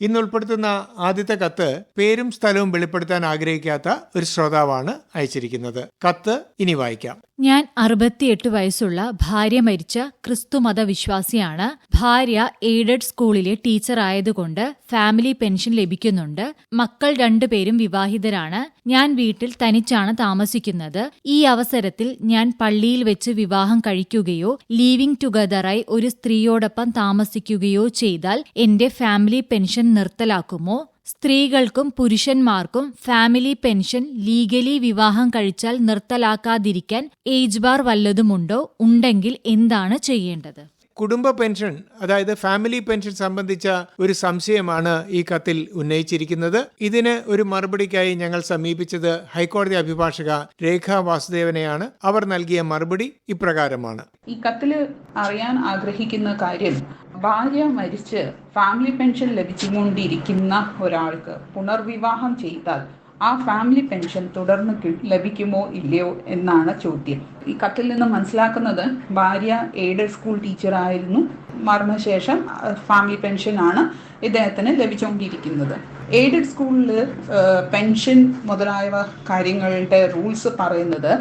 ഇന്ന് ഉൾപ്പെടുത്തുന്ന ആദ്യത്തെ കത്ത് പേരും സ്ഥലവും വെളിപ്പെടുത്താൻ ആഗ്രഹിക്കാത്ത ഒരു ശ്രോതാവാണ് അയച്ചിരിക്കുന്നത്. കത്ത് ഇനി വായിക്കാം. ഞാൻ അറുപത്തിയെട്ട് വയസ്സുള്ള ഭാര്യ മരിച്ച ക്രിസ്തുമത വിശ്വാസിയാണ് ഭാര്യ എയ്ഡഡ് സ്കൂളിലെ ടീച്ചർ ആയതുകൊണ്ട് ഫാമിലി പെൻഷൻ ലഭിക്കുന്നുണ്ട്. മക്കൾ രണ്ടുപേരും വിവാഹിതരാണ്. ഞാൻ വീട്ടിൽ തനിച്ചാണ് താമസിക്കുന്നത്. ഈ അവസരത്തിൽ ഞാൻ പള്ളിയിൽ വെച്ച് വിവാഹം കഴിക്കുകയോ ലീവിംഗ് ടുഗദറായി ഒരു സ്ത്രീയോടൊപ്പം താമസിക്കുകയോ ചെയ്താൽ എന്റെ ഫാമിലി പെൻഷൻ നിർത്തലാക്കുമോ? സ്ത്രീകൾക്കും പുരുഷന്മാർക്കും ഫാമിലി പെൻഷൻ ലീഗലി വിവാഹം കഴിച്ചാൽ നിർത്തലാക്കാതിരിക്കാൻ ഏജ് ബാർ വല്ലതുമുണ്ടോ? ഉണ്ടെങ്കിൽ എന്താണ് ചെയ്യേണ്ടത്? കുടുംബ പെൻഷൻ അതായത് ഫാമിലി പെൻഷൻ സംബന്ധിച്ച ഒരു സംശയമാണ് ഈ കത്തിൽ ഉന്നയിച്ചിരിക്കുന്നത്. ഇതിന് ഒരു മറുപടിക്കായി ഞങ്ങൾ സമീപിച്ചത് ഹൈക്കോടതി അഭിഭാഷക രേഖ വാസുദേവനെയാണ്. അവർ നൽകിയ മറുപടി ഇപ്രകാരമാണ്. ഈ കത്തിൽ അറിയാൻ ആഗ്രഹിക്കുന്ന കാര്യം ഭാര്യ മരിച്ച് ഫാമിലി പെൻഷൻ ലഭിച്ചുകൊണ്ടിരിക്കുന്ന ഒരാൾക്ക് പുനർവിവാഹം ചെയ്താൽ ആ ഫാമിലി പെൻഷൻ തുടർന്ന് ലഭിക്കുമോ ഇല്ലയോ എന്നാണ് ചോദ്യം. ഈ കത്തിൽ നിന്ന് മനസ്സിലാക്കുന്നത് ഭാര്യ എയ്ഡഡ് സ്കൂൾ ടീച്ചറായിരുന്നു മരണശേഷം ഫാമിലി പെൻഷനാണ് ഇദ്ദേഹത്തിന് ലഭിച്ചുകൊണ്ടിരിക്കുന്നത്. എയ്ഡഡ് സ്കൂളിൽ പെൻഷൻ മുതലായ കാര്യങ്ങളുടെ റൂൾസ് പറയുന്നത്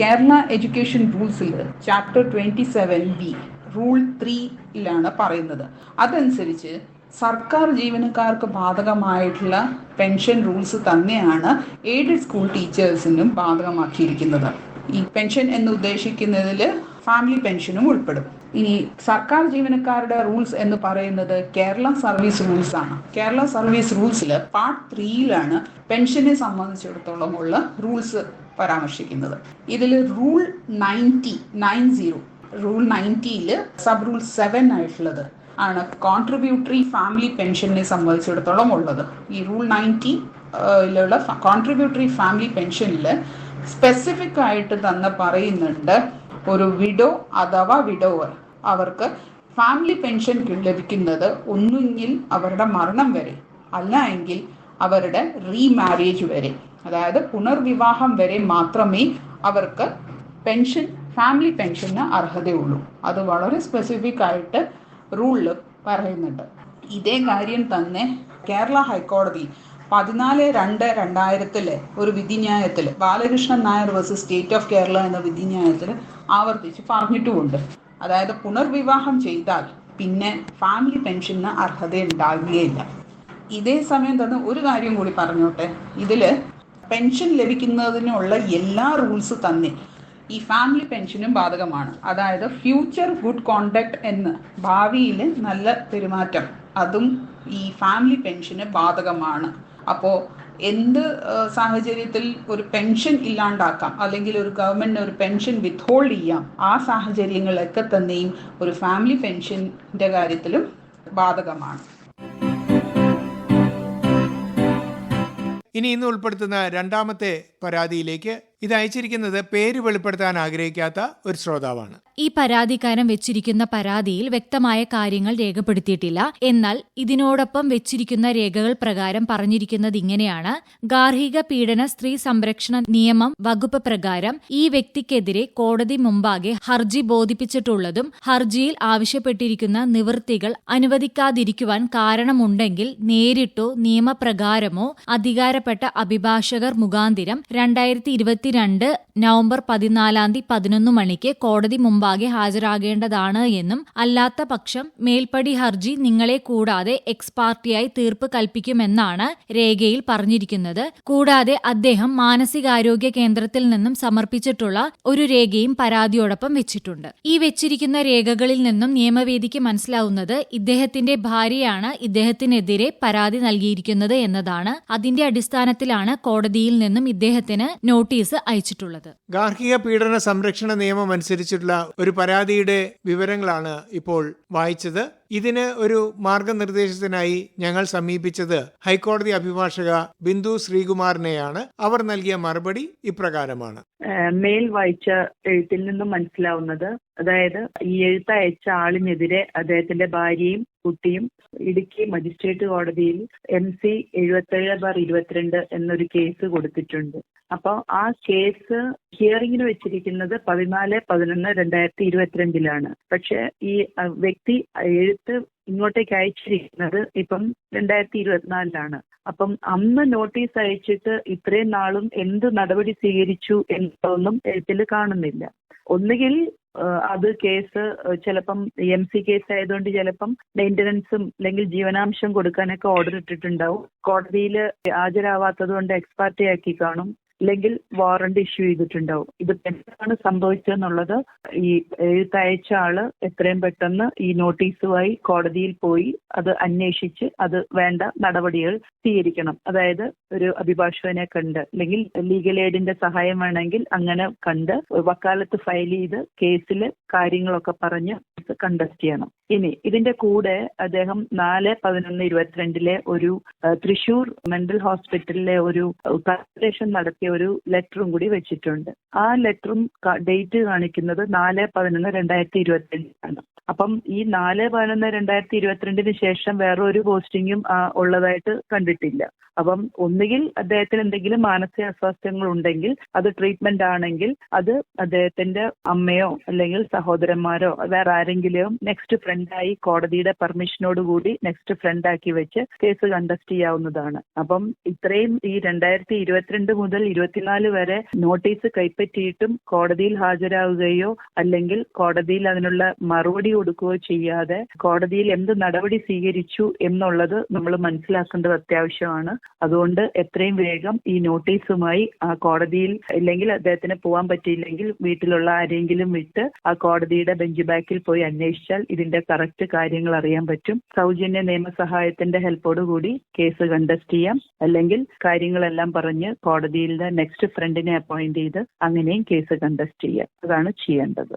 Kerala education റൂൾസിൽ chapter twenty seven B rule ത്രീയിലാണ് പറയുന്നത്. അതനുസരിച്ച് സർക്കാർ ജീവനക്കാർക്ക് ബാധകമായിട്ടുള്ള പെൻഷൻ റൂൾസ് തന്നെയാണ് എയ്ഡഡ് സ്കൂൾ ടീച്ചേഴ്സിനും ബാധകമാക്കിയിരിക്കുന്നത്. ഈ പെൻഷൻ എന്ന് ഉദ്ദേശിക്കുന്നതിൽ ഫാമിലി പെൻഷനും ഉൾപ്പെടും. ഇനി സർക്കാർ ജീവനക്കാരുടെ റൂൾസ് എന്ന് പറയുന്നത് കേരള സർവീസ് റൂൾസ് ആണ്. കേരള സർവീസ് റൂൾസിൽ പാർട്ട് ത്രീയിലാണ് പെൻഷനെ സംബന്ധിച്ചിടത്തോളം ഉള്ള റൂൾസ് പരാമർശിക്കുന്നത്. ഇതിൽ rule ninety nine zero rule നയന്റിയിൽ sub rule seven ആയിട്ടുള്ളത് ആണ് കോൺട്രിബ്യൂട്ടറി ഫാമിലി പെൻഷനെ സംബന്ധിച്ചിടത്തോളം ഉള്ളത്. ഈ റൂൾ നയന്റി ലുള്ള കോൺട്രിബ്യൂട്ടറി ഫാമിലി പെൻഷനിൽ സ്പെസിഫിക് ആയിട്ട് തന്നെ പറയുന്നുണ്ട് ഒരു വിഡോ അഥവാ വിഡോവർ അവർക്ക് ഫാമിലി പെൻഷൻ ലഭിക്കുന്നത് ഒന്നുകിൽ അവരുടെ മരണം വരെ അല്ല എങ്കിൽ അവരുടെ റീമാരേജ് വരെ. അതായത് പുനർവിവാഹം വരെ മാത്രമേ അവർക്ക് പെൻഷൻ ഫാമിലി പെൻഷന് അർഹതയുള്ളൂ. അത് വളരെ സ്പെസിഫിക് ആയിട്ട് റൂളിൽ പറയുന്നുണ്ട്. ഇതേ കാര്യം തന്നെ കേരള ഹൈക്കോടതി പതിനാല് രണ്ട് രണ്ടായിരത്തിലെ ഒരു വിധിന്യായത്തിൽ Balakrishnan Nair versus state of Kerala എന്ന വിധിന്യായത്തിൽ ആവർത്തിച്ച് പറഞ്ഞിട്ടുമുണ്ട്. അതായത് പുനർവിവാഹം ചെയ്താൽ പിന്നെ ഫാമിലി പെൻഷന് അർഹത ഉണ്ടാകുകയില്ല ഇതേ സമയം തന്നെ ഒരു കാര്യം കൂടി പറഞ്ഞോട്ടെ. ഇതിൽ പെൻഷൻ ലഭിക്കുന്നതിനുള്ള എല്ലാ റൂൾസ് തന്നെ ഈ ഫാമിലി പെൻഷനും ബാധകമാണ്. അതായത് ഫ്യൂച്ചർ ഗുഡ് കോണ്ടക്ട് എന്ന് ഭാവിയിൽ നല്ല പെരുമാറ്റം. അതും ഈ ഫാമിലി പെൻഷന് ബാധകമാണ്. അപ്പോൾ എന്ത് സാഹചര്യത്തിൽ ഒരു പെൻഷൻ ഇല്ലാണ്ടാക്കാം അല്ലെങ്കിൽ ഒരു ഗവൺമെന്റിന് ഒരു പെൻഷൻ വിത്ത് ഹോൾഡ് ചെയ്യാം ആ സാഹചര്യങ്ങളൊക്കെ തന്നെയും ഒരു ഫാമിലി പെൻഷന്റെ കാര്യത്തിലും ബാധകമാണ്. ഇനി ഇന്ന് ഉൾപ്പെടുത്തുന്ന രണ്ടാമത്തെ പരാതിയിലേക്ക് ഇത് അയച്ചിരിക്കുന്നത് പേര് വെളിപ്പെടുത്താൻ ആഗ്രഹിക്കാത്ത ഒരു ശ്രോതാവാണ്. ഈ പരാതിക്കാരൻ വെച്ചിരിക്കുന്ന പരാതിയിൽ വ്യക്തമായ കാര്യങ്ങൾ രേഖപ്പെടുത്തിയിട്ടില്ല. എന്നാൽ ഇതിനോടൊപ്പം വെച്ചിരിക്കുന്ന രേഖകൾ പ്രകാരം പറഞ്ഞിരിക്കുന്നത് ഇങ്ങനെയാണ്. ഗാർഹിക പീഡന സ്ത്രീ സംരക്ഷണ നിയമം വകുപ്പ് പ്രകാരം ഈ വ്യക്തിക്കെതിരെ കോടതി മുമ്പാകെ ഹർജി ബോധിപ്പിച്ചിട്ടുള്ളതും ഹർജിയിൽ ആവശ്യപ്പെട്ടിരിക്കുന്ന നിവൃത്തികൾ അനുവദിക്കാതിരിക്കുവാൻ കാരണമുണ്ടെങ്കിൽ നേരിട്ടോ നിയമപ്രകാരമോ അധികാരപ്പെട്ട അഭിഭാഷകർ മുഖാന്തിരം രണ്ടായിരത്തി ഇരുപത്തിരണ്ട് നവംബർ പതിനാലാം തീയതി പതിനൊന്ന് മണിക്ക് കോടതി മുമ്പാകെ ഹാജരാകേണ്ടതാണ് എന്നും അല്ലാത്ത പക്ഷം മേൽപ്പടി ഹർജി നിങ്ങളെ കൂടാതെ എക്സ് പാർട്ടിയായി തീർപ്പ് കൽപ്പിക്കുമെന്നാണ് രേഖയിൽ പറഞ്ഞിരിക്കുന്നത്. കൂടാതെ അദ്ദേഹം മാനസികാരോഗ്യ കേന്ദ്രത്തിൽ നിന്നും സമർപ്പിച്ചിട്ടുള്ള ഒരു രേഖയും പരാതിയോടൊപ്പം വെച്ചിട്ടുണ്ട്. ഈ വെച്ചിരിക്കുന്ന രേഖകളിൽ നിന്നും നിയമവേദിക്ക് മനസ്സിലാവുന്നത് ഇദ്ദേഹത്തിന്റെ ഭാര്യയാണ് ഇദ്ദേഹത്തിനെതിരെ പരാതി നൽകിയിരിക്കുന്നത് എന്നതാണ്. അതിന്റെ അടിസ്ഥാനത്തിലാണ് കോടതിയിൽ നിന്നും ഇദ്ദേഹത്തിന് നോട്ടീസ് അയച്ചിട്ടുള്ളത്. ഗാർഹിക പീഡന സംരക്ഷണ നിയമം അനുസരിച്ചുള്ള ഒരു പരാതിയുടെ വിവരങ്ങളാണ് ഇപ്പോൾ വായിച്ചത്. ഇതിന് ഒരു മാർഗനിർദ്ദേശത്തിനായി ഞങ്ങൾ സമീപിച്ചത് ഹൈക്കോടതി അഭിഭാഷക ബിന്ദു ശ്രീകുമാറിനെയാണ്. അവർ നൽകിയ മറുപടി ഇപ്രകാരമാണ്. മേൽ വായിച്ച എഴുത്തിൽ നിന്നും മനസ്സിലാവുന്നത് അതായത് ഈ എഴുത്ത് അയച്ച ആളിനെതിരെ അദ്ദേഹത്തിന്റെ ഭാര്യയും കുട്ടിയും ഇടുക്കി മജിസ്ട്രേറ്റ് കോടതിയിൽ എം സി എഴുപത്തേഴ് ബാർ ഇരുപത്തിരണ്ട് എന്നൊരു കേസ് കൊടുത്തിട്ടുണ്ട്. അപ്പോൾ ആ കേസ് ഹിയറിംഗിന് വെച്ചിരിക്കുന്നത് പതിനാല് പതിനൊന്ന് രണ്ടായിരത്തി ഇരുപത്തിരണ്ടിലാണ്. പക്ഷെ ഈ വ്യക്തി വ്യക്തി എഴുത്ത് ഇങ്ങോട്ടേക്ക് അയച്ചിരിക്കുന്നത് ഇപ്പം രണ്ടായിരത്തി ഇരുപത്തിനാലിലാണ്. അപ്പം അന്ന് നോട്ടീസ് അയച്ചിട്ട് ഇത്രയും നാളും എന്ത് നടപടി സ്വീകരിച്ചു എന്നൊന്നും എഴുത്തിൽ കാണുന്നില്ല. ഒന്നുകിൽ അത് കേസ് ചിലപ്പം എം സി കേസ് ആയതുകൊണ്ട് ചിലപ്പം മെയിന്റനൻസും അല്ലെങ്കിൽ ജീവനാംശം കൊടുക്കാനൊക്കെ ഓർഡർ ഇട്ടിട്ടുണ്ടാവും. കോടതിയിൽ ഹാജരാവാത്തത് കൊണ്ട് എക്സ്പാർട്ടി ആക്കി കാണും. അല്ലെങ്കിൽ വാറണ്ട് ഇഷ്യൂ ചെയ്തിട്ടുണ്ടാവും. ഇത് എന്താണ് സംഭവിച്ചതെന്നുള്ളത് ഈ എഴുത്തയച്ച ആൾ എത്രയും പെട്ടെന്ന് ഈ നോട്ടീസുമായി കോടതിയിൽ പോയി അത് അന്വേഷിച്ച് അത് വേണ്ട നടപടികൾ സ്വീകരിക്കണം. അതായത് ഒരു അഭിഭാഷകനെ കണ്ട് അല്ലെങ്കിൽ ലീഗൽ എയ്ഡിന്റെ സഹായം വേണമെങ്കിൽ അങ്ങനെ കണ്ട് വക്കാലത്ത് ഫയൽ ചെയ്ത് കേസിൽ കാര്യങ്ങളൊക്കെ പറഞ്ഞ് കണ്ടസ്റ്റ് ചെയ്യണം. ഇനി ഇതിന്റെ കൂടെ അദ്ദേഹം നാല് പതിനൊന്ന് ഇരുപത്തിരണ്ടിലെ ഒരു തൃശൂർ മെന്റൽ ഹോസ്പിറ്റലിലെ ഒരു കൺസൾട്ടേഷൻ നടത്തിയ ഒരു ലെറ്ററും കൂടി വെച്ചിട്ടുണ്ട്. ആ ലെറ്ററും ഡേറ്റ് കാണിക്കുന്നത് നാല് പതിനൊന്ന് രണ്ടായിരത്തി ഇരുപത്തിരണ്ടിലാണ് അപ്പം ഈ നാല് പതിനൊന്ന് രണ്ടായിരത്തി ഇരുപത്തിരണ്ടിന് ശേഷം വേറെ ഒരു പോസ്റ്റിങ്ങും ഉള്ളതായിട്ട് കണ്ടിട്ടില്ല. അപ്പം ഒന്നുകിൽ അദ്ദേഹത്തിന് എന്തെങ്കിലും മാനസിക അസ്വാസ്ഥ്യങ്ങൾ ഉണ്ടെങ്കിൽ അത് ട്രീറ്റ്മെന്റ് ആണെങ്കിൽ അത് അദ്ദേഹത്തിന്റെ അമ്മയോ അല്ലെങ്കിൽ സഹോദരന്മാരോ വേറെ നെക്സ്റ്റ് ഫ്രണ്ടായി കോടതിയുടെ പെർമിഷനോട് കൂടി നെക്സ്റ്റ് ഫ്രണ്ട് ആക്കി വെച്ച് കേസ് കണ്ടസ്റ്റ് ചെയ്യാവുന്നതാണ്. അപ്പം ഇത്രയും ഈ രണ്ടായിരത്തി ഇരുപത്തിരണ്ട് മുതൽ ഇരുപത്തിനാല് വരെ നോട്ടീസ് കൈപ്പറ്റിയിട്ടും കോടതിയിൽ ഹാജരാകുകയോ അല്ലെങ്കിൽ കോടതിയിൽ അതിനുള്ള മറുപടി കൊടുക്കുകയോ ചെയ്യാതെ കോടതിയിൽ എന്ത് നടപടി സ്വീകരിച്ചു എന്നുള്ളത് നമ്മൾ മനസ്സിലാക്കേണ്ടത് അത്യാവശ്യമാണ്. അതുകൊണ്ട് എത്രയും വേഗം ഈ നോട്ടീസുമായി ആ കോടതിയിൽ അല്ലെങ്കിൽ അദ്ദേഹത്തിന് പോകാൻ പറ്റിയില്ലെങ്കിൽ വീട്ടിലുള്ള ആരെങ്കിലും വിട്ട് ആ കോടതിയുടെ ബെഞ്ച് ബാക്കിൽ പോയി അന്വേഷിച്ചാൽ ഇതിന്റെ കറക്റ്റ് കാര്യങ്ങൾ അറിയാൻ പറ്റും. സൗജന്യ നിയമസഹായത്തിന്റെ കൂടി കേസ് കണ്ടസ്റ്റ് ചെയ്യാം. അല്ലെങ്കിൽ കാര്യങ്ങളെല്ലാം പറഞ്ഞ് കോടതിയിലെ നെക്സ്റ്റ് ഫ്രണ്ടിനെ അപ്പോയിന്റ് ചെയ്ത് അങ്ങനെയും കേസ് കണ്ടസ്റ്റ് ചെയ്യാം. അതാണ് ചെയ്യേണ്ടത്.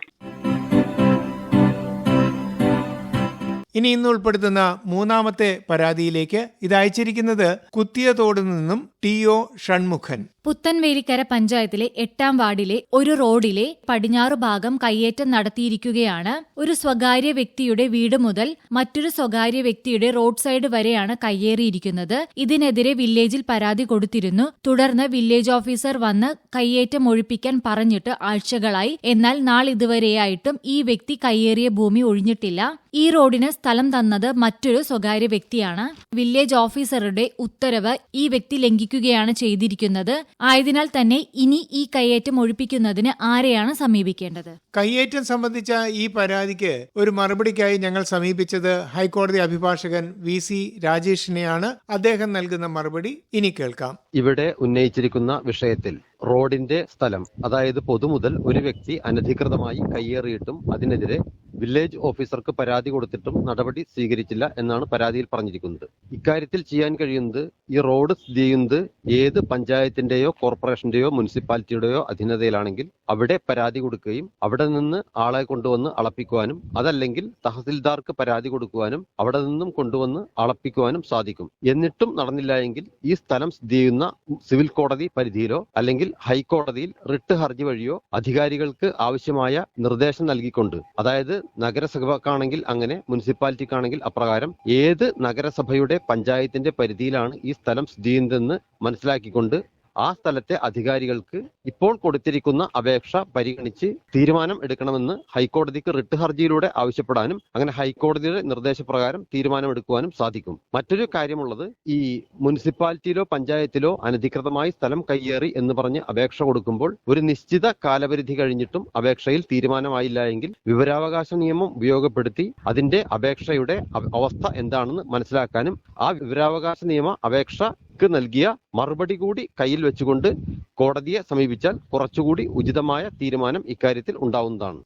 ഇനി ഇന്ന് ഉൾപ്പെടുത്തുന്ന മൂന്നാമത്തെ പരാതിയിലേക്ക് ഇത് അയച്ചിരിക്കുന്നത് കുത്തിയതോട് നിന്നും ടി ഒ ഷൺമുഖൻ. പുത്തൻവേലിക്കര പഞ്ചായത്തിലെ എട്ടാം വാർഡിലെ ഒരു റോഡിലെ പടിഞ്ഞാറു ഭാഗം കയ്യേറ്റം നടത്തിയിരിക്കുകയാണ്. ഒരു സ്വകാര്യ വ്യക്തിയുടെ വീട് മുതൽ മറ്റൊരു സ്വകാര്യ വ്യക്തിയുടെ റോഡ് സൈഡ് വരെയാണ് കയ്യേറിയിരിക്കുന്നത്. ഇതിനെതിരെ വില്ലേജിൽ പരാതി കൊടുത്തിരുന്നു. തുടർന്ന് വില്ലേജ് ഓഫീസർ വന്ന് കയ്യേറ്റം ഒഴിപ്പിക്കാൻ പറഞ്ഞിട്ട് ആഴ്ചകളായി. എന്നാൽ നാളിതുവരെയായിട്ടും ഈ വ്യക്തി കയ്യേറിയ ഭൂമി ഒഴിഞ്ഞിട്ടില്ല. ഈ റോഡിന് സ്ഥലം തന്നത് മറ്റൊരു സ്വകാര്യ വ്യക്തിയാണ്. വില്ലേജ് ഓഫീസറുടെ ഉത്തരവ് ഈ വ്യക്തി ലംഘിക്കുകയാണ് ചെയ്തിരിക്കുന്നത്. ആയതിനാൽ തന്നെ ഇനി ഈ കയ്യേറ്റം ഒഴിപ്പിക്കുന്നതിന് ആരെയാണ് സമീപിക്കേണ്ടത്? കയ്യേറ്റം സംബന്ധിച്ച ഈ പരാതിക്ക് ഒരു മറുപടിക്കായി ഞങ്ങൾ സമീപിച്ചത് ഹൈക്കോടതി അഭിഭാഷകൻ വി സി രാജേഷിനെയാണ്. അദ്ദേഹം നൽകുന്ന മറുപടി ഇനി കേൾക്കാം. ഇവിടെ ഉന്നയിച്ചിരിക്കുന്ന വിഷയത്തിൽ റോഡിന്റെ സ്ഥലം അതായത് പൊതുമുതൽ ഒരു വ്യക്തി അനധികൃതമായി കയ്യേറിയിട്ടും അതിനെതിരെ വില്ലേജ് ഓഫീസർക്ക് പരാതി കൊടുത്തിട്ടും നടപടി സ്വീകരിച്ചില്ല എന്നാണ് പരാതിയിൽ പറഞ്ഞിരിക്കുന്നത്. ഇക്കാര്യത്തിൽ ചെയ്യാൻ കഴിയുന്നത് ഈ റോഡ് സ്ഥിതി ചെയ്യുന്നത് ഏത് പഞ്ചായത്തിന്റെയോ കോർപ്പറേഷന്റെയോ മുനിസിപ്പാലിറ്റിയുടെയോ അധീനതയിലാണെങ്കിൽ അവിടെ പരാതി കൊടുക്കുകയും അവിടെ നിന്ന് ആളെ കൊണ്ടുവന്ന് അളപ്പിക്കുവാനും അതല്ലെങ്കിൽ തഹസിൽദാർക്ക് പരാതി കൊടുക്കുവാനും അവിടെ നിന്നും കൊണ്ടുവന്ന് അളപ്പിക്കുവാനും സാധിക്കും. എന്നിട്ടും നടന്നില്ല എങ്കിൽ ഈ സ്ഥലം സ്ഥിതി ചെയ്യുന്ന സിവിൽ കോടതി പരിധിയിലോ അല്ലെങ്കിൽ ഹൈക്കോടതിയിൽ റിട്ട് ഹർജി വഴിയോ അധികാരികൾക്ക് ആവശ്യമായ നിർദ്ദേശം നൽകിക്കൊണ്ട് അതായത് നഗരസഭക്കാണെങ്കിൽ അങ്ങനെ മുനിസിപ്പാലിറ്റിക്കാണെങ്കിൽ അപ്രകാരം ഏത് നഗരസഭയുടെ പഞ്ചായത്തിന്റെ പരിധിയിലാണ് ഈ സ്ഥലം സ്ഥിതി ചെയ്യുന്നതെന്ന് മനസ്സിലാക്കിക്കൊണ്ട് ആ സ്ഥലത്തെ അധികാരികൾക്ക് ഇപ്പോൾ കൊടുത്തിരിക്കുന്ന അപേക്ഷ പരിഗണിച്ച് തീരുമാനം എടുക്കണമെന്ന് ഹൈക്കോടതിക്ക് റിട്ട് ഹർജിയിലൂടെ ആവശ്യപ്പെടാനും അങ്ങനെ ഹൈക്കോടതിയുടെ നിർദ്ദേശപ്രകാരം തീരുമാനമെടുക്കുവാനും സാധിക്കും. മറ്റൊരു കാര്യമുള്ളത് ഈ മുനിസിപ്പാലിറ്റിയിലോ പഞ്ചായത്തിലോ അനധികൃതമായി സ്ഥലം കയ്യേറി എന്ന് പറഞ്ഞ് അപേക്ഷ കൊടുക്കുമ്പോൾ ഒരു നിശ്ചിത കാലപരിധി കഴിഞ്ഞിട്ടും അപേക്ഷയിൽ തീരുമാനമായില്ല എങ്കിൽ വിവരാവകാശ നിയമം ഉപയോഗപ്പെടുത്തി അതിന്റെ അപേക്ഷയുടെ അവസ്ഥ എന്താണെന്ന് മനസ്സിലാക്കാനും ആ വിവരാവകാശ നിയമ അപേക്ഷക്ക് നൽകിയ മറുപടി കൂടി കയ്യിൽ വെച്ചുകൊണ്ട് കോടതിയെ സമീപിച്ചാൽ കുറച്ചുകൂടി ഉചിതമായ തീരുമാനം ഇക്കാര്യത്തിൽ ഉണ്ടാവുന്നതാണ്.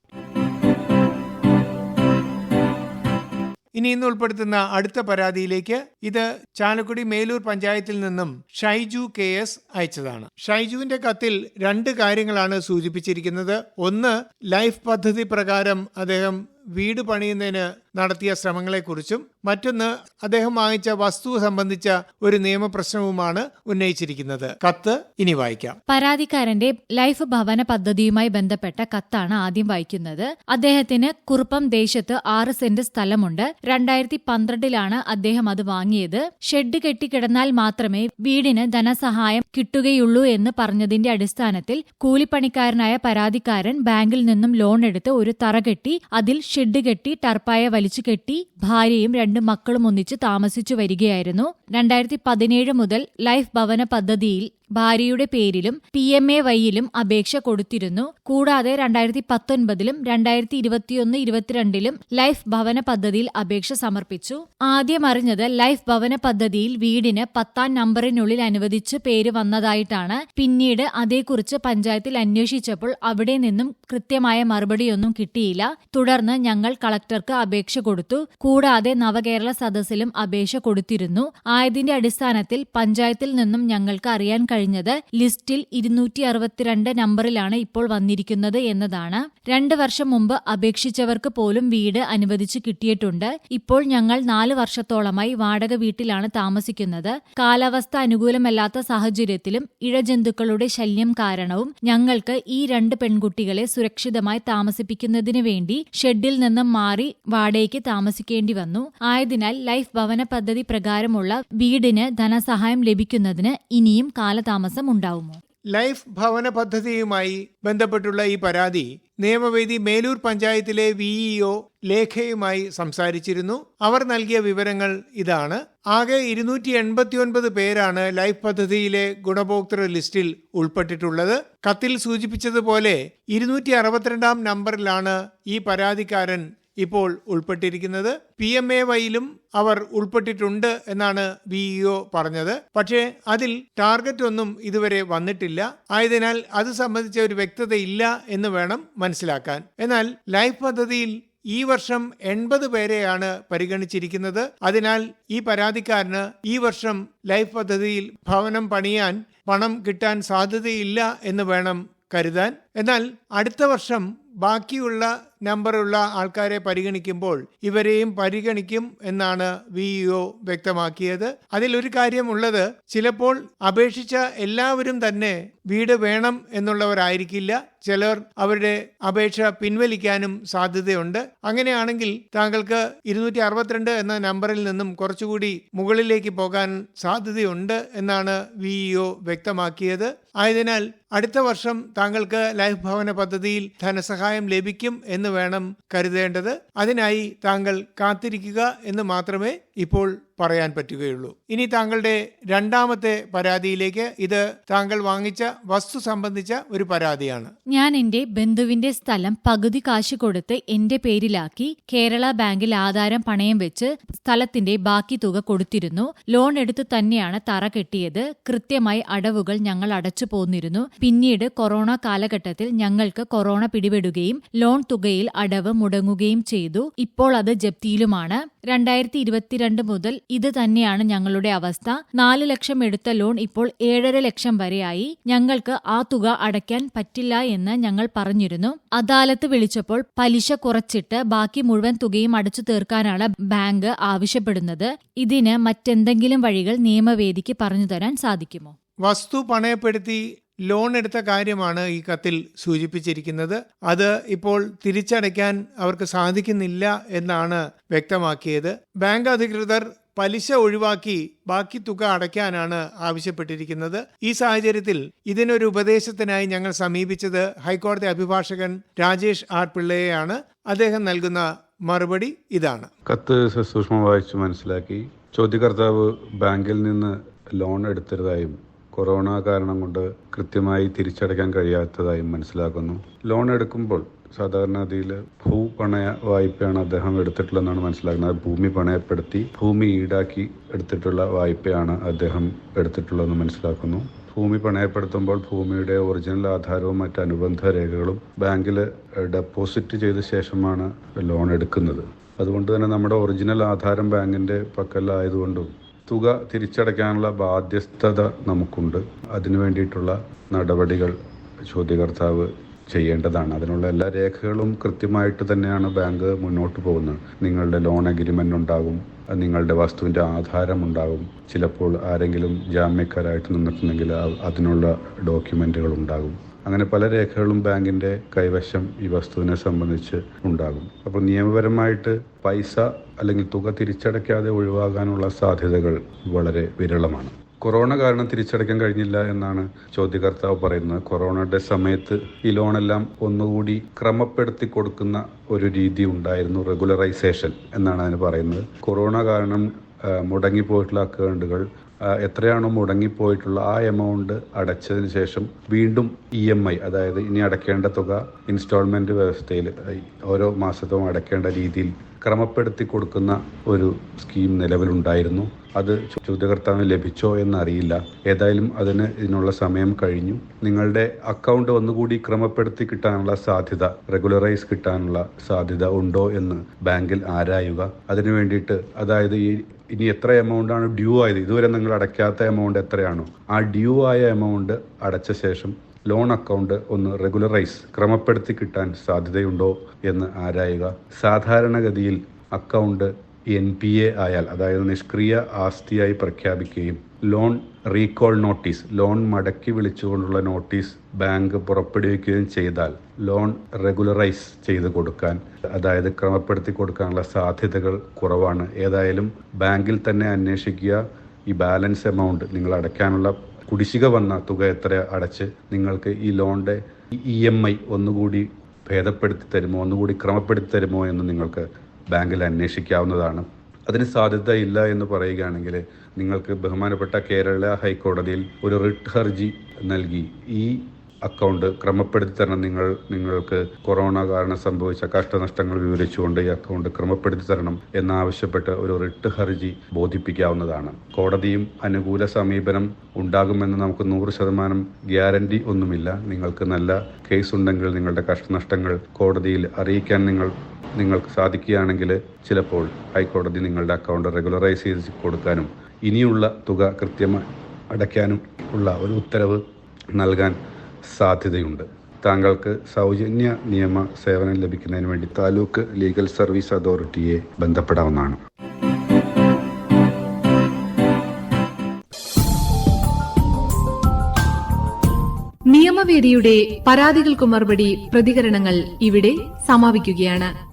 ഇനി ഇന്ന് ഉൾപ്പെടുത്തുന്ന അടുത്ത പരാതിയിലേക്ക് ഇത് ചാലക്കുടി മേലൂർ പഞ്ചായത്തിൽ നിന്നും ഷൈജു കെ എസ് അയച്ചതാണ്. ഷൈജുവിന്റെ കത്തിൽ രണ്ട് കാര്യങ്ങളാണ് സൂചിപ്പിച്ചിരിക്കുന്നത്. ഒന്ന് ലൈഫ് പദ്ധതി പ്രകാരം അദ്ദേഹം വീട് പണിയുന്നതിന് നടത്തിയ ശ്രമങ്ങളെക്കുറിച്ചും മറ്റൊന്ന് അദ്ദേഹം വാങ്ങിച്ച വസ്തു സംബന്ധിച്ച ഒരു നിയമപ്രശ്നവുമാണ് ഉന്നയിച്ചിരിക്കുന്നത്. കത്ത് ഇനി വായിക്കാം. പരാതിക്കാരന്റെ ലൈഫ് ഭവന പദ്ധതിയുമായി ബന്ധപ്പെട്ട കത്താണ് ആദ്യം വായിക്കുന്നത്. അദ്ദേഹത്തിന് കുറുപ്പം ദേശത്ത് ആറ് സെന്റ് സ്ഥലമുണ്ട്. രണ്ടായിരത്തി പന്ത്രണ്ടിലാണ് അദ്ദേഹം അത് വാങ്ങിയത്. ഷെഡ് കെട്ടിക്കിടന്നാൽ മാത്രമേ വീടിന് ധനസഹായം കിട്ടുകയുള്ളൂ എന്ന് പറഞ്ഞതിന്റെ അടിസ്ഥാനത്തിൽ കൂലിപ്പണിക്കാരനായ പരാതിക്കാരൻ ബാങ്കിൽ നിന്നും ലോൺ എടുത്ത് ഒരു തറ കെട്ടി അതിൽ ഷെഡ് കെട്ടി ടർപ്പായ വലിച്ചു കെട്ടി ഭാര്യയും രണ്ട് മക്കളും ഒന്നിച്ച് താമസിച്ചു വരികയായിരുന്നു. രണ്ടായിരത്തി പതിനേഴ് മുതൽ ലൈഫ് ഭവന പദ്ധതിയിൽ ഭാര്യയുടെ പേരിലും പി എം എ വൈയിലും അപേക്ഷ കൊടുത്തിരുന്നു. കൂടാതെ രണ്ടായിരത്തി പത്തൊൻപതിലും രണ്ടായിരത്തി ഇരുപത്തിയൊന്ന് ഇരുപത്തിരണ്ടിലും ലൈഫ് ഭവന പദ്ധതിയിൽ അപേക്ഷ സമർപ്പിച്ചു. ആദ്യം അറിഞ്ഞത് ലൈഫ് ഭവന പദ്ധതിയിൽ വീടിന് പത്താം നമ്പറിനുള്ളിൽ അനുവദിച്ച് പേര് വന്നതായിട്ടാണ്. പിന്നീട് അതേക്കുറിച്ച് പഞ്ചായത്തിൽ അന്വേഷിച്ചപ്പോൾ അവിടെ നിന്നും കൃത്യമായ മറുപടിയൊന്നും കിട്ടിയില്ല. തുടർന്ന് ഞങ്ങൾ കളക്ടർക്ക് അപേക്ഷ കൊടുത്തു. കൂടാതെ നവകേരള സദസ്സിലും അപേക്ഷ കൊടുത്തിരുന്നു. ആയതിന്റെ അടിസ്ഥാനത്തിൽ പഞ്ചായത്തിൽ നിന്നും ഞങ്ങൾക്ക് അറിയാൻ കഴിഞ്ഞത് ലിസ്റ്റിൽ ഇരുന്നൂറ്റി അറുപത്തിരണ്ട് നമ്പറിലാണ് ഇപ്പോൾ വന്നിരിക്കുന്നത് എന്നതാണ്. രണ്ട് വർഷം മുമ്പ് അപേക്ഷിച്ചവർക്ക് പോലും വീട് അനുവദിച്ചു കിട്ടിയിട്ടുണ്ട്. ഇപ്പോൾ ഞങ്ങൾ നാല് വർഷത്തോളമായി വാടക വീട്ടിലാണ് താമസിക്കുന്നത്. കാലാവസ്ഥ അനുകൂലമല്ലാത്ത സാഹചര്യത്തിലും ഇഴജന്തുക്കളുടെ ശല്യം കാരണവും ഞങ്ങൾക്ക് ഈ രണ്ട് പെൺകുട്ടികളെ സുരക്ഷിതമായി താമസിപ്പിക്കുന്നതിന് വേണ്ടി ഷെഡിൽ നിന്നും മാറി വാടകയ്ക്ക് താമസിക്കേണ്ടി വന്നു. ആയതിനാൽ ലൈഫ് ഭവന പദ്ധതി പ്രകാരമുള്ള വീടിന് ധനസഹായം ലഭിക്കുന്നതിന് ഇനിയും കാലതാമസം ഉണ്ടാവുമോ? ലൈഫ് ഭവന പദ്ധതിയുമായി ബന്ധപ്പെട്ടുള്ള ഈ പരാതി നിയമവേദി മേലൂർ പഞ്ചായത്തിലെ വിഇഒ ലേഖയുമായി സംസാരിച്ചിരുന്നു. അവർ നൽകിയ വിവരങ്ങൾ ഇതാണ്. ആകെ ഇരുന്നൂറ്റി എൺപത്തിയൊൻപത് പേരാണ് ലൈഫ് പദ്ധതിയിലെ ഗുണഭോക്തൃ ലിസ്റ്റിൽ ഉൾപ്പെട്ടിട്ടുള്ളത്. കത്തിൽ സൂചിപ്പിച്ചതുപോലെ ഇരുന്നൂറ്റി അറുപത്തിരണ്ടാം നമ്പറിലാണ് ഈ പരാതിക്കാരൻ ഇപ്പോൾ ഉൾപ്പെട്ടിരിക്കുന്നത്. പി എം എ വൈയിലും അവർ ഉൾപ്പെട്ടിട്ടുണ്ട് എന്നാണ് ബിഇഒ പറഞ്ഞത്. പക്ഷേ അതിൽ ടാർഗറ്റ് ഒന്നും ഇതുവരെ വന്നിട്ടില്ല. ആയതിനാൽ അത് സംബന്ധിച്ച ഒരു വ്യക്തതയില്ല എന്ന് വേണം മനസ്സിലാക്കാൻ. എന്നാൽ ലൈഫ് പദ്ധതിയിൽ ഈ വർഷം എൺപത് പേരെയാണ് പരിഗണിച്ചിരിക്കുന്നത്. അതിനാൽ ഈ പരാതിക്കാരന് ഈ വർഷം ലൈഫ് പദ്ധതിയിൽ ഭവനം പണിയാൻ പണം കിട്ടാൻ സാധ്യതയില്ല എന്ന് വേണം കരുതാൻ. എന്നാൽ അടുത്ത വർഷം ബാക്കിയുള്ള നമ്പറുള്ള ആൾക്കാരെ പരിഗണിക്കുമ്പോൾ ഇവരെയും പരിഗണിക്കും എന്നാണ് വി ഇഒ വ്യക്തമാക്കിയത് അതിലൊരു കാര്യമുള്ളത് ചിലപ്പോൾ അപേക്ഷിച്ച എല്ലാവരും തന്നെ വീട് വേണം എന്നുള്ളവരായിരിക്കില്ല. ചിലർ അവരുടെ അപേക്ഷ പിൻവലിക്കാനും സാധ്യതയുണ്ട്. അങ്ങനെയാണെങ്കിൽ താങ്കൾക്ക് ഇരുന്നൂറ്റി അറുപത്തിരണ്ട് എന്ന നമ്പറിൽ നിന്നും കുറച്ചുകൂടി മുകളിലേക്ക് പോകാൻ സാധ്യതയുണ്ട് എന്നാണ് വി ഇഒ വ്യക്തമാക്കിയത്. ആയതിനാൽ അടുത്ത വർഷം താങ്കൾക്ക് ലൈഫ് ഭവന പദ്ധതിയിൽ ധനസഹായം ലഭിക്കും എന്ന് വേണം കരുതേണ്ടത്. അതിനായി താങ്കൾ കാത്തിരിക്കുക എന്ന് മാത്രമേ ഇപ്പോൾ പറയാൻ പറ്റുകയുള്ളൂ. ഇനി താങ്കളുടെ രണ്ടാമത്തെ പരാതിയിലേക്ക് ഇത് താങ്കൾ വാങ്ങിച്ച വസ്തു സംബന്ധിച്ച ഒരു പരാതിയാണ്. ഞാൻ എന്റെ ബന്ധുവിന്റെ സ്ഥലം പകുതി കാശ് കൊടുത്ത് എന്റെ പേരിലാക്കി കേരള ബാങ്കിൽ ആധാരം പണയം വെച്ച് സ്ഥലത്തിന്റെ ബാക്കി തുക കൊടുത്തിരുന്നു. ലോൺ എടുത്തു തന്നെയാണ് തറ കെട്ടിയത്. കൃത്യമായി അടവുകൾ ഞങ്ങൾ അടച്ചു പോന്നിരുന്നു. പിന്നീട് കൊറോണ കാലഘട്ടത്തിൽ ഞങ്ങൾക്ക് കൊറോണ പിടിപെടുകയും ലോൺ തുകയിൽ അടവ് മുടങ്ങുകയും ചെയ്തു. ഇപ്പോൾ അത് ജപ്തിയിലുമാണ്. രണ്ടായിരത്തി ഇരുപത്തിരണ്ട് മുതൽ ഇത് തന്നെയാണ് ഞങ്ങളുടെ അവസ്ഥ. നാല് ലക്ഷം എടുത്ത ലോൺ ഇപ്പോൾ ഏഴര ലക്ഷം വരെയായി. ഞങ്ങൾക്ക് ആ തുക അടയ്ക്കാൻ പറ്റില്ല എന്ന് ഞങ്ങൾ പറഞ്ഞിരുന്നു. അദാലത്ത് വിളിച്ചപ്പോൾ പലിശ കുറച്ചിട്ട് ബാക്കി മുഴുവൻ തുകയും അടച്ചു തീർക്കാനാണ് ബാങ്ക് ആവശ്യപ്പെടുന്നത്. ഇതിന് മറ്റെന്തെങ്കിലും വഴികൾ നിയമവേദിക്ക് പറഞ്ഞു തരാൻ സാധിക്കുമോ? വസ്തു പണയപ്പെടുത്തി ലോൺ എടുത്ത കാര്യമാണ് ഈ കത്തിൽ സൂചിപ്പിച്ചിരിക്കുന്നത്. അത് ഇപ്പോൾ തിരിച്ചടയ്ക്കാൻ അവർക്ക് സാധിക്കുന്നില്ല എന്നാണ് വ്യക്തമാക്കിയത്. ബാങ്ക് അധികൃതർ പലിശ ഒഴിവാക്കി ബാക്കി തുക അടയ്ക്കാനാണ് ആവശ്യപ്പെട്ടിരിക്കുന്നത്. ഈ സാഹചര്യത്തിൽ ഇതിനൊരു ഉപദേശത്തിനായി ഞങ്ങൾ സമീപിച്ചത് ഹൈക്കോടതി അഭിഭാഷകൻ രാജേഷ് ആർ പിള്ളയെയാണ്. അദ്ദേഹം നൽകുന്ന മറുപടി ഇതാണ്. കത്ത് സസൂക്ഷ്മം വായിച്ചു മനസ്സിലാക്കി. ചോദ്യകർത്താവ് ബാങ്കിൽ നിന്ന് ലോൺ എടുത്തതായും കൊറോണ കാരണം കൊണ്ട് കൃത്യമായി തിരിച്ചടയ്ക്കാൻ കഴിയാത്തതായും മനസ്സിലാക്കുന്നു. ലോൺ എടുക്കുമ്പോൾ സാധാരണഗതിയിൽ ഭൂപണയ വായ്പയാണ് അദ്ദേഹം എടുത്തിട്ടുള്ളതെന്നാണ് മനസ്സിലാക്കുന്നത്. ഭൂമി പണയപ്പെടുത്തി ഭൂമി ഈടാക്കി എടുത്തിട്ടുള്ള വായ്പയാണ് അദ്ദേഹം എടുത്തിട്ടുള്ളതെന്ന് മനസ്സിലാക്കുന്നു. ഭൂമി പണയപ്പെടുത്തുമ്പോൾ ഭൂമിയുടെ ഒറിജിനൽ ആധാരവും മറ്റ് അനുബന്ധ രേഖകളും ബാങ്കിൽ ഡെപ്പോസിറ്റ് ചെയ്ത ശേഷമാണ് ലോൺ എടുക്കുന്നത്. അതുകൊണ്ട് തന്നെ നമ്മുടെ ഒറിജിനൽ ആധാരം ബാങ്കിന്റെ പക്കലായതുകൊണ്ടും തുക തിരിച്ചടയ്ക്കാനുള്ള ബാധ്യസ്ഥത നമുക്കുണ്ട്. അതിനു വേണ്ടിയിട്ടുള്ള നടപടികൾ ചോദ്യകർത്താവ് ചെയ്യേണ്ടതാണ്. അതിനുള്ള എല്ലാ രേഖകളും കൃത്യമായിട്ട് തന്നെയാണ് ബാങ്ക് മുന്നോട്ട് പോകുന്നത്. നിങ്ങളുടെ ലോൺ അഗ്രിമെന്റ് ഉണ്ടാകും നിങ്ങളുടെ വസ്തുവിന്റെ ആധാരം ഉണ്ടാകും. ചിലപ്പോൾ ആരെങ്കിലും ജാമ്യക്കാരായിട്ട് നിന്നിട്ടുണ്ടെങ്കിൽ അതിനുള്ള ഡോക്യുമെന്റുകൾ ഉണ്ടാകും. അങ്ങനെ പല രേഖകളും ബാങ്കിന്റെ കൈവശം ഈ വസ്തുവിനെ സംബന്ധിച്ച് ഉണ്ടാകും. അപ്പോൾ നിയമപരമായിട്ട് പൈസ അല്ലെങ്കിൽ തുക തിരിച്ചടയ്ക്കാതെ ഒഴിവാകാനുള്ള സാധ്യതകൾ വളരെ വിരളമാണ്. കൊറോണ കാരണം തിരിച്ചടയ്ക്കാൻ കഴിഞ്ഞില്ല എന്നാണ് ചോദ്യകർത്താവ് പറയുന്നത്. കൊറോണയുടെ സമയത്ത് ഈ ലോണെല്ലാം ഒന്നുകൂടി ക്രമപ്പെടുത്തി കൊടുക്കുന്ന ഒരു രീതി ഉണ്ടായിരുന്നു റെഗുലറൈസേഷൻ എന്നാണ് അതിന് പറയുന്നത്. കൊറോണ കാരണം മുടങ്ങിപ്പോയിട്ടുള്ള അക്കൗണ്ടുകൾ എത്രയാണോ മുടങ്ങിപ്പോയിട്ടുള്ള ആ എമൗണ്ട് അടച്ചതിന് ശേഷം വീണ്ടും ഇ എം ഐ അതായത് ഇനി അടയ്ക്കേണ്ട തുക ഇൻസ്റ്റാൾമെന്റ് വ്യവസ്ഥയിൽ ഓരോ മാസത്തും അടയ്ക്കേണ്ട രീതിയിൽ ക്രമപ്പെടുത്തി കൊടുക്കുന്ന ഒരു സ്കീം നിലവിലുണ്ടായിരുന്നു. അത് ചോദ്യകർത്താവിന് ലഭിച്ചോ എന്നറിയില്ല. ഏതായാലും അതിന് ഇതിനുള്ള സമയം കഴിഞ്ഞു. നിങ്ങളുടെ അക്കൗണ്ട് ഒന്നുകൂടി ക്രമപ്പെടുത്തി കിട്ടാനുള്ള സാധ്യത റെഗുലറൈസ് കിട്ടാനുള്ള സാധ്യത ഉണ്ടോ എന്ന് ബാങ്കിൽ ആരായുക. അതിനു വേണ്ടിയിട്ട് അതായത് ഈ ഇനി എത്ര എമൗണ്ട് ആണ് ഡ്യൂ ആയത്? ഇതുവരെ നിങ്ങൾ അടയ്ക്കാത്ത എമൗണ്ട് എത്രയാണോ? ആ ഡ്യൂ ആയ എമൗണ്ട് അടച്ച ശേഷം ലോൺ അക്കൗണ്ട് ഒന്ന് റെഗുലറൈസ് ക്രമപ്പെടുത്തി കിട്ടാൻ സാധ്യതയുണ്ടോ എന്ന് ആരായുക. സാധാരണഗതിയിൽ അക്കൗണ്ട് എൻ പി എ ആയാൽ അതായത് നിഷ്ക്രിയ ആസ്തിയായി പ്രഖ്യാപിക്കുകയും ലോൺ റീകോൾ നോട്ടീസ് ലോൺ മടക്കി വിളിച്ചുകൊണ്ടുള്ള നോട്ടീസ് ബാങ്ക് പുറപ്പെടുവിക്കുകയും ചെയ്താൽ ലോൺ റെഗുലറൈസ് ചെയ്ത് കൊടുക്കാൻ അതായത് ക്രമപ്പെടുത്തി കൊടുക്കാനുള്ള സാധ്യതകൾ കുറവാണ്. ഏതായാലും ബാങ്കിൽ തന്നെ അന്വേഷിക്കുക. ഈ ബാലൻസ് എമൗണ്ട് നിങ്ങൾ അടയ്ക്കാനുള്ള കുടിശ്ശിക വന്ന തുക എത്ര അടച്ച് നിങ്ങൾക്ക് ഈ ലോണിന്റെ ഇ എം ഐ ഒന്നുകൂടി ഭേദപ്പെടുത്തി തരുമോ? ഒന്നുകൂടി ക്രമപ്പെടുത്തി തരുമോ എന്ന് നിങ്ങൾക്ക് ബാങ്കിൽ അന്വേഷിക്കാവുന്നതാണ്. അതിന് സാധ്യതയില്ല എന്ന് പറയുകയാണെങ്കിൽ നിങ്ങൾക്ക് ബഹുമാനപ്പെട്ട കേരള ഹൈക്കോടതിയിൽ ഒരു റിട്ട് ഹർജി നൽകി. ഈ അക്കൗണ്ട് ക്രമപ്പെടുത്തി തരണം. നിങ്ങൾ നിങ്ങൾക്ക് കൊറോണ കാരണം സംഭവിച്ച കഷ്ടനഷ്ടങ്ങൾ വിവരിച്ചുകൊണ്ട് ഈ അക്കൗണ്ട് ക്രമപ്പെടുത്തി തരണം എന്നാവശ്യപ്പെട്ട് ഒരു റിട്ട് ഹർജി ബോധിപ്പിക്കാവുന്നതാണ്. കോടതിയും അനുകൂല സമീപനം ഉണ്ടാകുമെന്ന് നമുക്ക് നൂറ് ശതമാനം ഗ്യാരണ്ടി ഒന്നുമില്ല. നിങ്ങൾക്ക് നല്ല കേസ് ഉണ്ടെങ്കിൽ നിങ്ങളുടെ കഷ്ടനഷ്ടങ്ങൾ കോടതിയിൽ അറിയിക്കാൻ നിങ്ങൾ നിങ്ങൾക്ക് സാധിക്കുകയാണെങ്കിൽ ചിലപ്പോൾ ഹൈക്കോടതി നിങ്ങളുടെ അക്കൗണ്ട് റെഗുലറൈസ് ചെയ്ത് കൊടുക്കാനും ഇനിയുള്ള തുക കൃത്യമായി അടയ്ക്കാനും ഉള്ള ഒരു ഉത്തരവ് നൽകാൻ സാധ്യതയുണ്ട്. താങ്കൾക്ക് സൗജന്യ നിയമ സേവനം ലഭിക്കുന്നതിന് വേണ്ടി താലൂക്ക് ലീഗൽ സർവീസ് അതോറിറ്റിയെ ബന്ധപ്പെടാവുന്നതാണ്. നിയമവേദിയുടെ പരാതികൾക്ക് മറുപടി പ്രതികരണങ്ങൾ ഇവിടെ സമാപിക്കുകയാണ്.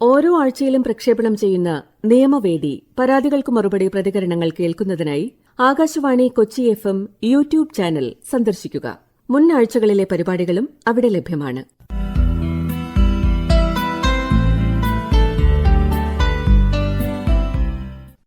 ഓരോ ആഴ്ചയിലും പ്രക്ഷേപണം ചെയ്യുന്ന നിയമവേദി പരാതികൾക്ക് മറുപടി പ്രതികരണങ്ങൾ കേൾക്കുന്നതിനായി Akashvani Kochi F M YouTube channel സന്ദർശിക്കുക. മുൻ ആഴ്ചകളിലെ പരിപാടികളും അവിടെ ലഭ്യമാണ്.